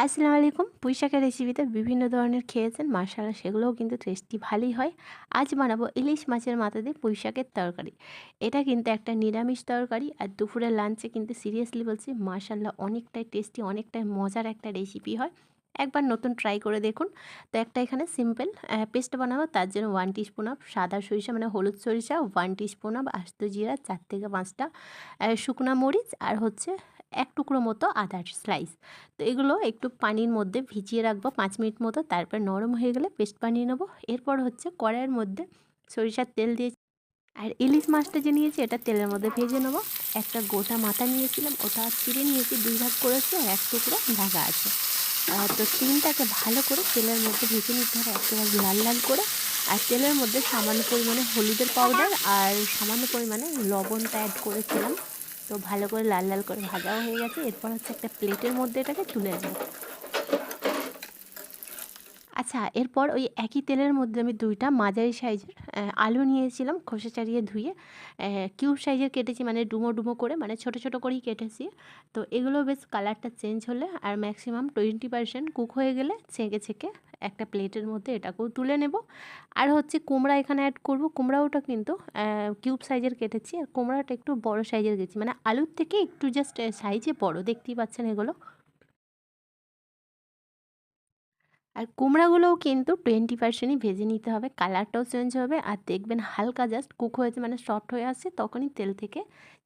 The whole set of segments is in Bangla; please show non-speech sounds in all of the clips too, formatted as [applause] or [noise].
আসসালামু আলাইকুম। পুঁই শাকের রেসিপিতে বিভিন্ন ধরনের খেয়েছেন, মাশাআল্লাহ, সেগুলোও কিন্তু টেস্টি ভালোই হয়। আজ বানাবো ইলিশ মাছের মাথা দিয়ে পুঁই শাকের তরকারি। এটা কিন্তু একটা নিরামিষ তরকারি আর দুপুরের লাঞ্চে কিন্তু সিরিয়াসলি বলছি, মাশাআল্লাহ, অনেকটাই টেস্টি অনেকটাই মজার একটা রেসিপি হয়। একবার নতুন ট্রাই করে দেখুন। তো একটা এখানে সিম্পল পেস্ট বানাবো, তার জন্য ওয়ান টিস্পুন অফ সাদা সরিষা মানে হলুদ সরিষা ওয়ান টিস্পুন অফ আস্ত জিরা, চার থেকে পাঁচটা শুকনা মরিচ আর হচ্ছে এক টুকরো মতো আদার স্লাইস। তো এগুলো একটু পানির মধ্যে ভিজিয়ে রাখব পাঁচ মিনিট মতো, তারপর নরম হয়ে গেলে পেস্ট বানিয়ে নেব। এরপর হচ্ছে কড়াইয়ের মধ্যে সরিষার তেল দিয়ে আর ইলিশ মাছটা যে নিয়েছি এটা তেলের মধ্যে ভেজে নেব। একটা গোটা মাথা নিয়েছিলাম, ওটা চিড়ে নিয়েছি, দুই ভাগ করেছি আর এক টুকরো ঢাকা আছে। তো তিনটাকে ভালো করে তেলের মধ্যে ভেজে নিতে হবে একেবারে লাল লাল করে। আর তেলের মধ্যে সামান্য পরিমাণে হলুদের পাউডার আর সামান্য পরিমাণে লবণটা অ্যাড করেছিলাম। তো ভালো করে লাল লাল করে ভাজাও হয়ে গেছে। এরপর হচ্ছে একটা প্লেটের মধ্যে এটাকে তুলে নেব। আচ্ছা এরপর ওই একই তেলের মধ্যে আমি দুইটা মাঝারি সাইজের আলু নিয়েছিলাম খোসা চাড়িয়ে ধুয়ে। কিউব সাইজের কেটেছি মানে ডুমো ডুমো করে মানে ছোট ছোট করেই কেটেছি। তো এগুলো বেশ কালারটা চেঞ্জ হলে আর ম্যাক্সিমাম টোয়েন্টি পার্সেন্ট কুক হয়ে গেলে ছেঁকে ছেঁকে একটা প্লেটের মধ্যে এটাকেও তুলে নেব। আর হচ্ছে কুমড়া এখানে অ্যাড করব। কুমড়াওটা কিন্তু কিউব সাইজের কেটেছি। আর কুমড়াটা একটু বড় সাইজের গেছি মানে আলুর থেকে একটু জাস্ট সাইজে বড়, দেখতেই পাচ্ছেন এগুলো। আর কুমড়াগুলোও কিন্তু টোয়েন্টি পার্সেন্টই ভেজে নিতে হবে। কালারটাও চেঞ্জ হবে। আর দেখবেন হালকা জাস্ট কুক হয়েছে মানে সফট হয়ে আসছে, তখনই তেল থেকে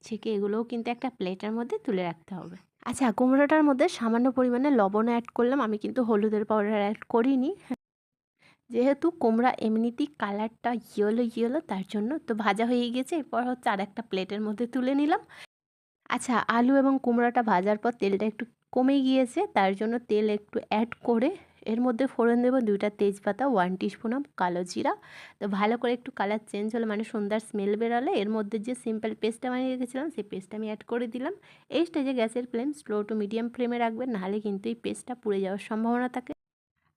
ছেঁকে এগুলোও কিন্তু একটা প্লেটের মধ্যে তুলে রাখতে হবে। আচ্ছা কুমড়োটার মধ্যে সামান্য পরিমাণে লবণ অ্যাড করলাম। আমি কিন্তু হলুদের পাউডার অ্যাড করিনি। যেহেতু কুমড়া এমনিতেই কালারটা ইয়েলো ইয়েলো তার জন্য তো ভাজা হয়ে গেছে। এরপর হচ্ছে আর একটা প্লেটের মধ্যে তুলে নিলাম। আচ্ছা আলু এবং কুমড়াটা ভাজার পর তেলটা একটু কমে গিয়েছে, তার জন্য তেল একটু অ্যাড করে এর মধ্যে ফোড়ন দেবো দুইটা তেজপাতা ওয়ান টিস্পুন অফ কালো জিরা। তো ভালো করে একটু কালার চেঞ্জ হলে মানে সুন্দর স্মেল বেরোলে। এর মধ্যে যে সিম্পল পেস্টটা বানিয়ে রেখেছিলাম, সেই পেস্টটা আমি অ্যাড করে দিলাম। এই স্টেজে গ্যাসের ফ্লেম স্লো টু মিডিয়াম ফ্লেমে রাখবেন, নাহলে কিন্তু এই পেস্টটা পুড়ে যাওয়ার সম্ভাবনা থাকে।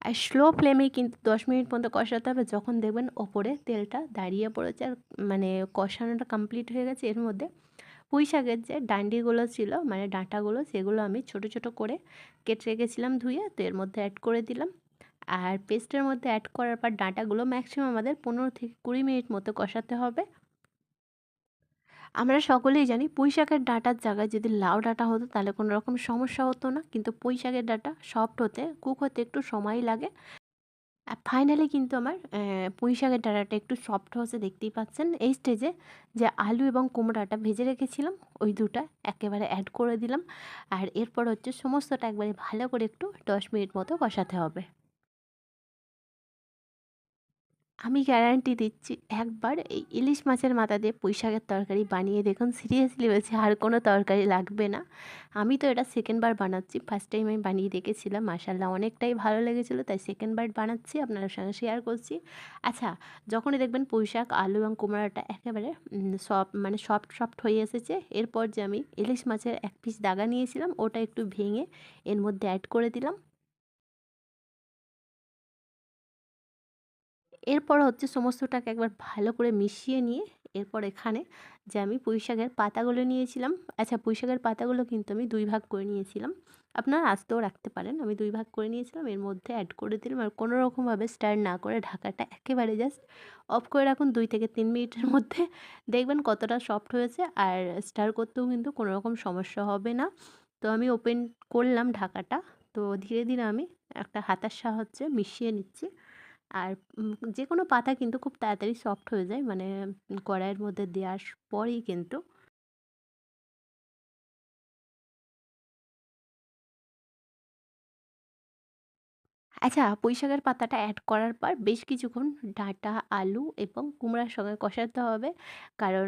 আর স্লো ফ্লেমে কিন্তু দশ মিনিট পর্যন্ত কষাতে হবে, যখন দেখবেন ওপরে তেলটা দাঁড়িয়ে পড়েছে আর মানে কষানোটা কমপ্লিট হয়ে গেছে এর মধ্যে। পুঁই শাকের যে ডান্ডিগুলো ছিল মানে ডাঁটাগুলো, সেগুলো আমি ছোট ছোট করে কেটে রেখেছিলাম ধুয়ে, তো এর মধ্যে অ্যাড করে দিলাম। আর পেস্টের মধ্যে অ্যাড করার পর ডাঁটাগুলো ম্যাক্সিমাম আমাদের পনেরো থেকে কুড়ি মিনিট মতো কষাতে হবে। আমরা সকলেই জানি পুঁই শাকের ডাঁটার জায়গায় যদি লাউ ডাঁটা হতো, তাহলে কোনো রকম সমস্যা হতো না। কিন্তু পুঁই শাকের ডাঁটা সফট হতে কুক হতে একটু সময় লাগে। ফাইনালি কিন্তু আমার পুঁই শাকের ডাঁটাটা একটু সফট হয়েছে দেখতেই পাচ্ছেন। এই স্টেজে যে আলু এবং কুমড়াটা ভেজে রেখেছিলাম, ওই দুটা একেবারে অ্যাড করে দিলাম। আর এরপর হচ্ছে সমস্তটা একবারে ভালো করে একটু দশ মিনিট মতো বসাতে হবে। আমি গ্যারান্টি দিচ্ছি, একবার এই ইলিশ মাছের মাথা দিয়ে পুঁই শাকের তরকারি বানিয়ে দেখুন। সিরিয়াসলি বলছি, আর কোনো তরকারি লাগবে না। আমি তো এটা সেকেন্ডবার বানাচ্ছি। ফার্স্ট টাইম আমি বানিয়ে দেখেছিলাম মাসাল্লাহ অনেকটাই ভালো লেগেছিলো, তাই সেকেন্ডবার বানাচ্ছি, আপনাদের সঙ্গে শেয়ার করছি। আচ্ছা যখনই দেখবেন পুঁই শাক আলু এবং কুমড়াটা একেবারে সফট মানে সফট সফট হয়ে এসেছে, এরপর যে আমি ইলিশ মাছের এক পিস দাগা নিয়েছিলাম, ওটা একটু ভেঙে এর মধ্যে অ্যাড করে দিলাম। এরপর হচ্ছে সমস্তটাকে একবার ভালো করে মিশিয়ে নিয়ে এরপর এখানে যে আমি পুঁই শাকের পাতাগুলো নিয়েছিলাম। আচ্ছা পুঁই শাকের পাতাগুলো কিন্তু আমি দুই ভাগ করে নিয়েছিলাম। আপনারা আস্তেও রাখতে পারেন। আমি দুই ভাগ করে নিয়েছিলাম। এর মধ্যে অ্যাড করে দিলাম। আর কোনো রকমভাবে স্টার না করে ঢাকাটা একেবারে জাস্ট অফ করে রাখুন দুই থেকে তিন মিনিটের মধ্যে। দেখবেন কতটা সফট হয়েছে। আর স্টার করতেও কিন্তু কোনো রকম সমস্যা হবে না। তো আমি ওপেন করলাম ঢাকাটা। তো ধীরে ধীরে আমি একটা হাতার সাহায্যে মিশিয়ে নিচ্ছি। আর যে কোনো পাতা কিন্তু খুব তাড়াতাড়ি সফট হয়ে যায় মানে কড়াইয়ের মধ্যে দেওয়ার পরেই কিন্তু আচ্ছা পুঁই শাকের পাতাটা অ্যাড করার পর বেশ কিছুক্ষণ ডাঁটা, আলু এবং কুমড়ার সঙ্গে কষাতে হবে। কারণ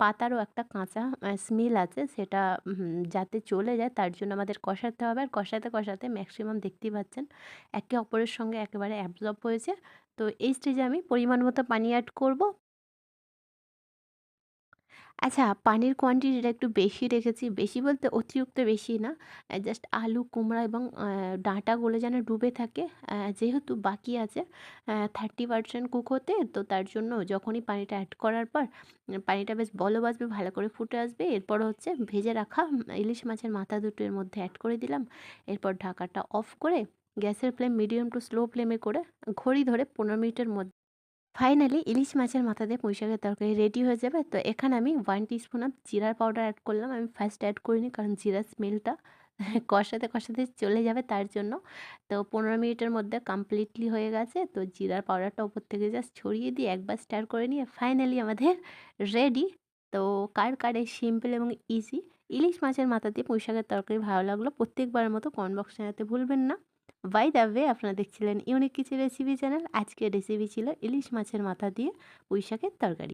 পাতারও একটা কাঁচা স্মেল আছে, সেটা যাতে চলে যায় তার জন্য আমাদের কষাতে হবে। আর কষাতে কষাতে ম্যাক্সিমাম দেখতেই পাচ্ছেন, একে অপরের সঙ্গে একেবারে অ্যাবজর্ব হয়েছে। তো এই স্টেজে আমি পরিমাণ মতো পানি অ্যাড করব। আচ্ছা, পানির কোয়ান্টিটিটা একটু বেশি রেখেছি। বেশি বলতে অতিরিক্ত বেশি না। জাস্ট আলু, কুমড়া এবং ডাঁটাগুলো যেন ডুবে থাকে। যেহেতু বাকি আছে থার্টি 30% কুক হতে, তো তার জন্য যখনই পানিটা অ্যাড করার পর পানিটা বেশ বলক আসবে, ভালো করে ফুটে আসবে। এরপর হচ্ছে ভেজে রাখা ইলিশ মাছের মাথা দুটো এর মধ্যে অ্যাড করে দিলাম। এরপর ঢাকাটা অফ করে গ্যাসের ফ্লেম মিডিয়াম টু স্লো ফ্লেমে করে ঘড়ি ধরে ১৫ মিনিটের মধ্য ফাইনালি ইলিশ মাছের মাথা দিয়ে পুঁই শাকের তরকারি রেডি হয়ে যাবে। তো এখানে আমি 1 টিস্পুন অফ জিরার পাউডার অ্যাড করলাম। আমি ফার্স্ট এড করিনি কারণ জিরার স্মেলটা [laughs] কষাতে, কষাতে চলে যাবে তার জন্য। তো ১৫ মিনিটের মধ্যে কমপ্লিটলি হয়ে গেছে। তো জিরার পাউডারটা উপর থেকে জাস্ট ছড়িয়ে দিয়ে একবার স্টার করে নিয়ে ফাইনালি আমাদের রেডি। তো কার, কার সিম্পল এবং ইজি ইলিশ মাছের মাথা দিয়ে পুঁই শাকের তরকারি ভালো লাগল প্রত্যেকবারের মতো কমেন্ট বক্সে জানাতে ভুলবেন না। বাই দ্য ওয়ে আপনারা দেখছিলেন ইউনিক কিছু রেসিপি চ্যানেল। আজকে রেসিপি ছিল ইলিশ মাছের মাথা দিয়ে পুঁইশাকের তরকারি।